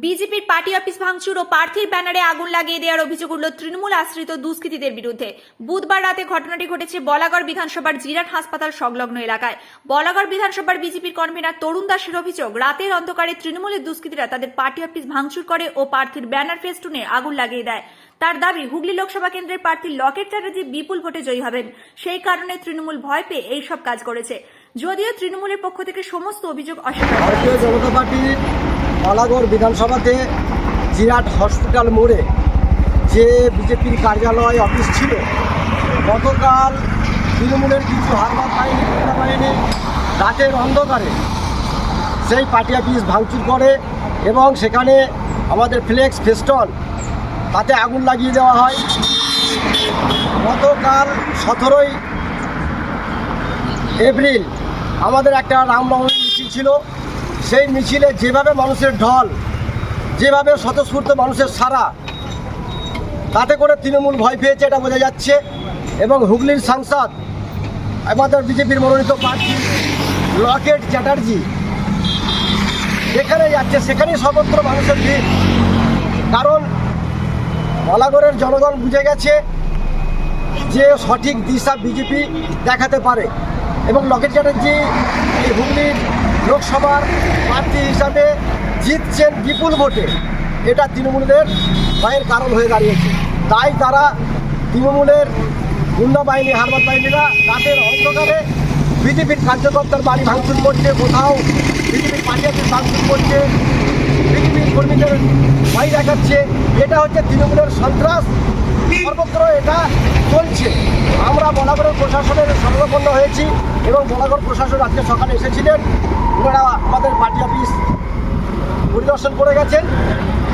বিজেপির party office ভাঙচুর ও প্রার্থীর ব্যানারে আগুন লাগিয়ে দেওয়ার অভিযোগ উঠল তৃণমূল আশ্রিত দুষ্কৃতীদের বিরুদ্ধে। বুধবার রাতে ঘটনাটি ঘটেছে বলাগড় বিধানসভার জিরাট হাসপাতাল সংলগ্ন এলাকায়। বলাগড় বিধানসভার বিজেপির কনভেনার তরুণ দাসের অভিযোগ, রাতের অন্ধকারে তৃণমূলের দুষ্কৃতীরা তাদের পার্টি অফিস ভাঙচুর করে ও প্রার্থীর ব্যানার ফেস্টুনে আগুন লাগিয়ে দেয়। তার দাবি, হুগলি লোকসভা কেন্দ্রের প্রার্থী লকেট চ্যাটার্জি বিপুল ভোটে জয়ী হবেন। সেই কারণে তৃণমূল ভয় পেয়ে এইসব কাজ করেছে। যদিও তৃণমূলের পক্ষ থেকে সমস্ত অভিযোগ অস্বীকার পালাগড় বিধানসভাতে জিরাট হসপিটাল মোড়ে যে বিজেপির কার্যালয় অফিস ছিল, গতকাল তৃণমূলের কিছু হারবাদ বাহিনী গোয়েন্দা বাহিনী রাতের অন্ধকারে সেই পার্টি অফিস ভাঙচুর করে এবং সেখানে আমাদের ফ্লেক্স ফেস্টল, তাতে আগুন লাগিয়ে দেওয়া হয়। গতকাল সতেরোই এপ্রিল আমাদের একটা রামনবমী মিছিল ছিল। সেই মিছিলে যেভাবে মানুষের ঢল, যেভাবে স্বতঃস্ফূর্ত মানুষের সারা, তাতে করে তৃণমূল ভয় পেয়েছে, এটা বোঝা যাচ্ছে। এবং হুগলির সাংসদ, আমাদের বিজেপির মনোনীত প্রার্থী, লকেট চ্যাটার্জি যেখানে যাচ্ছে, সেখানেই সর্বত্র মানুষের ভিড়। কারণ বলাগড়ের জনগণ বুঝে গেছে যে সঠিক দিশা বিজেপি দেখাতে পারে। এবং লকেট চ্যাটার্জি এই হুগলির লোকসভার প্রার্থী হিসাবে জিতছেন বিপুল ভোটে। এটা তৃণমূলের ভয়ের কারণ হয়ে দাঁড়িয়েছে। তাই তারা তৃণমূলের গুন্ডা বাহিনী, হারবাদ বাহিনীরা রাতের অন্ধকারে বিজেপির কার্যকর্তার বাড়ি ভাঙচুর করছে, কোথাও বিজেপির পার্টি ভাঙচুর করছে, বিজেপির কর্মীদের ভয় দেখাচ্ছে। এটা হচ্ছে তৃণমূলের সন্ত্রাস। সর্বত্র এটা চলছে। আমরা বলাগড়ের প্রশাসনের সংরক্ষণ হয়েছি এবং বলাগড় প্রশাসন আজকে সকালে এসেছিলেন। ওনারা আমাদের পার্টি অফিস পরিদর্শন করে গেছেন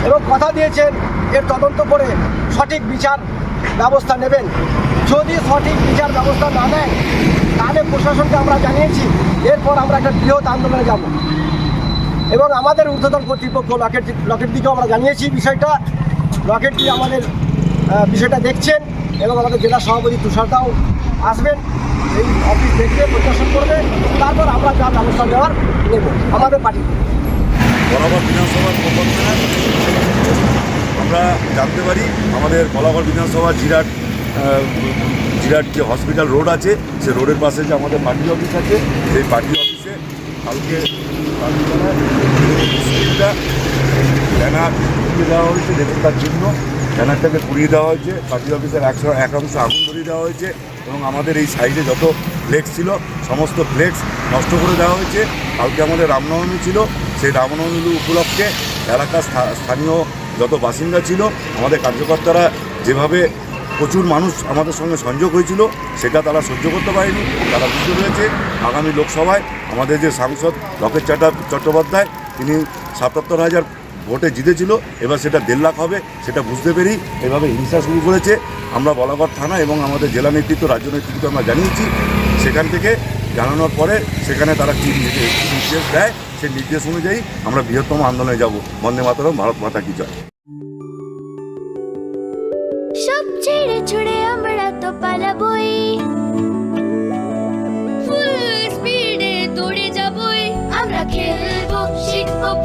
এবং কথা দিয়েছেন, এর তদন্ত করে সঠিক বিচার ব্যবস্থা নেবেন। যদি সঠিক বিচার ব্যবস্থা না নেয়, তাহলে প্রশাসনকে আমরা জানিয়েছি, এরপর আমরা একটা বৃহৎ আন্দোলনে যাব। এবং আমাদের ঊর্ধ্বতন কর্তৃপক্ষ লকেট লকেট দিকেও আমরা জানিয়েছি বিষয়টা। লকেটটি আমাদের বিষয়টা দেখছেন। এবং আমাদের জেলা সভাপতি তুষারদাও আসবেন, এই অফিস দেখবে পরিদর্শন করবে, তারপর আমরা যা ব্যবস্থা নেওয়ার নেব, আমাদের পার্টি বরাবর বিধানসভার আমরা জানতে পারি, আমাদের বলাগড় বিধানসভা জিরাট জিরাট যে হসপিটাল রোড আছে, সে রোডের পাশে যে আমাদের পার্টি অফিস আছে, সেই পার্টি অফিসে কালকে ব্যানার দেওয়া হয়েছে তার জন্য। ব্যানারটাকে পুড়িয়ে দেওয়া হয়েছে, পার্টি অফিসের একশো এক অংশ আগুন ধরিয়ে দেওয়া হয়েছে এবং আমাদের এই সাইডে যত ফ্লেক্স ছিল, সমস্ত ফ্লেক্স নষ্ট করে দেওয়া হয়েছে। কালকে আমাদের রামনবমী ছিল, সেই রামনবমী উপলক্ষে এলাকার স্থানীয় যত বাসিন্দা ছিল, আমাদের কার্যকর্তারা যেভাবে প্রচুর মানুষ আমাদের সঙ্গে সংযোগ হয়েছিল, সেটা তারা সহ্য করতে পারেনি, তারা বুঝতে পেরেছে। আগামী লোকসভায় আমাদের যে সাংসদ লকেট চাটা চট্টোপাধ্যায়, তিনি সাতাত্তর হাজার ভোটে জিতেছিল, এবার সেটা দেড় লাখ হবে, সেটা বুঝতে পেরেই এভাবে হিংসা শুরু করেছে আমরা বলাগড় থানা এবং আমাদের জেলা নেতৃত্ব, রাজ্য নেতৃত্ব আমরা জানিয়েছি। সেখান থেকে জানানোর পরে সেখানে তারা কী নির্দেশ দেয়, সেই নির্দেশ অনুযায়ী আমরা বৃহত্তম আন্দোলনে যাব। বন্দে মাতরম, ভারত মাতা কি জয়। সব ছেড়ে ছুড়ে আমরা তো পালাবই। ফুল স্পিডে দৌড়ে যাবই। আমরা খেলব, শিখব